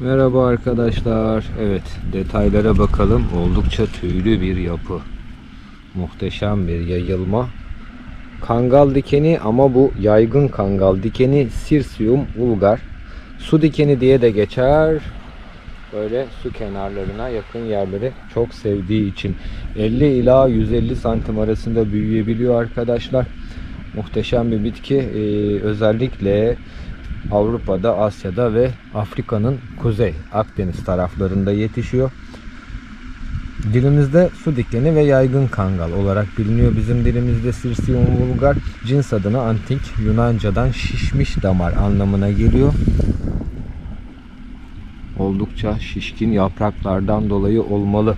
Merhaba arkadaşlar. Evet detaylara bakalım. Oldukça tüylü bir yapı. Muhteşem bir yayılma. Kangal dikeni ama bu yaygın kangal dikeni Sirsium vulgar. Su dikeni diye de geçer. Böyle su kenarlarına yakın yerleri çok sevdiği için 50 ila 150 santim arasında büyüyebiliyor arkadaşlar. Muhteşem bir bitki. Ee, özellikle Avrupa'da, Asya'da ve Afrika'nın kuzey Akdeniz taraflarında yetişiyor. Dilimizde su dikeni ve yaygın kangal olarak biliniyor. Bizim dilimizde Sirsium vulgar cins adına antik Yunanca'dan şişmiş damar anlamına geliyor. Oldukça şişkin yapraklardan dolayı olmalı.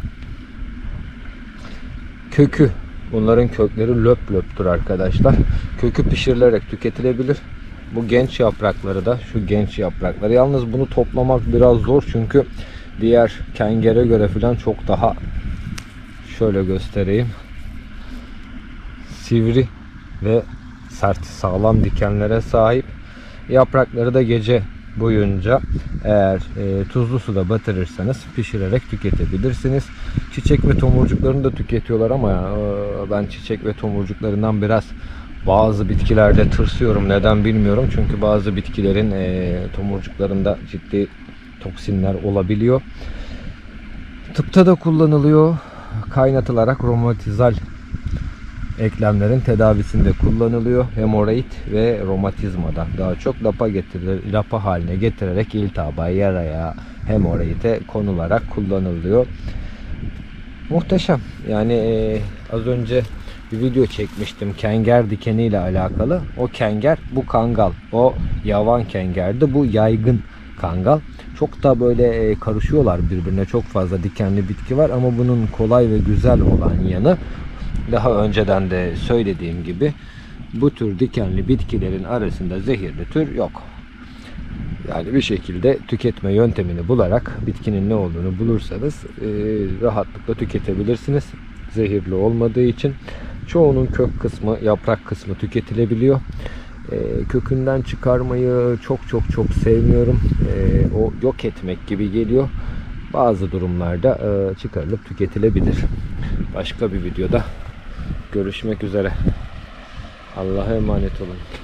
Kökü Bunların kökleri löp löptür arkadaşlar. Kökü pişirilerek tüketilebilir. Bu genç yaprakları da şu genç yaprakları. Yalnız bunu toplamak biraz zor çünkü diğer kengere göre falan çok daha şöyle göstereyim. Sivri ve sert sağlam dikenlere sahip. Yaprakları da gece boyunca eğer e, tuzlu suda batırırsanız pişirerek tüketebilirsiniz. Çiçek ve tomurcuklarını da tüketiyorlar ama e, ben çiçek ve tomurcuklarından biraz bazı bitkilerde tırsıyorum. Neden bilmiyorum. Çünkü bazı bitkilerin e, tomurcuklarında ciddi toksinler olabiliyor. Tıpta da kullanılıyor. Kaynatılarak romatizal eklemlerin tedavisinde kullanılıyor. Hemoroid ve romatizmada daha çok lapa getirilir, lapa haline getirerek iltihaba, yaraya, hemoroide konularak kullanılıyor. Muhteşem. Yani e, az önce bir video çekmiştim kenger dikeni ile alakalı. O kenger bu kangal. O yavan kengerdi. Bu yaygın kangal. Çok da böyle e, karışıyorlar birbirine. Çok fazla dikenli bitki var ama bunun kolay ve güzel olan yanı daha önceden de söylediğim gibi bu tür dikenli bitkilerin arasında zehirli tür yok. Yani bir şekilde tüketme yöntemini bularak bitkinin ne olduğunu bulursanız e, rahatlıkla tüketebilirsiniz. Zehirli olmadığı için çoğunun kök kısmı, yaprak kısmı tüketilebiliyor. E, kökünden çıkarmayı çok çok çok sevmiyorum. E, o yok etmek gibi geliyor. Bazı durumlarda e, çıkarılıp tüketilebilir. Başka bir videoda görüşmek üzere. Allah'a emanet olun.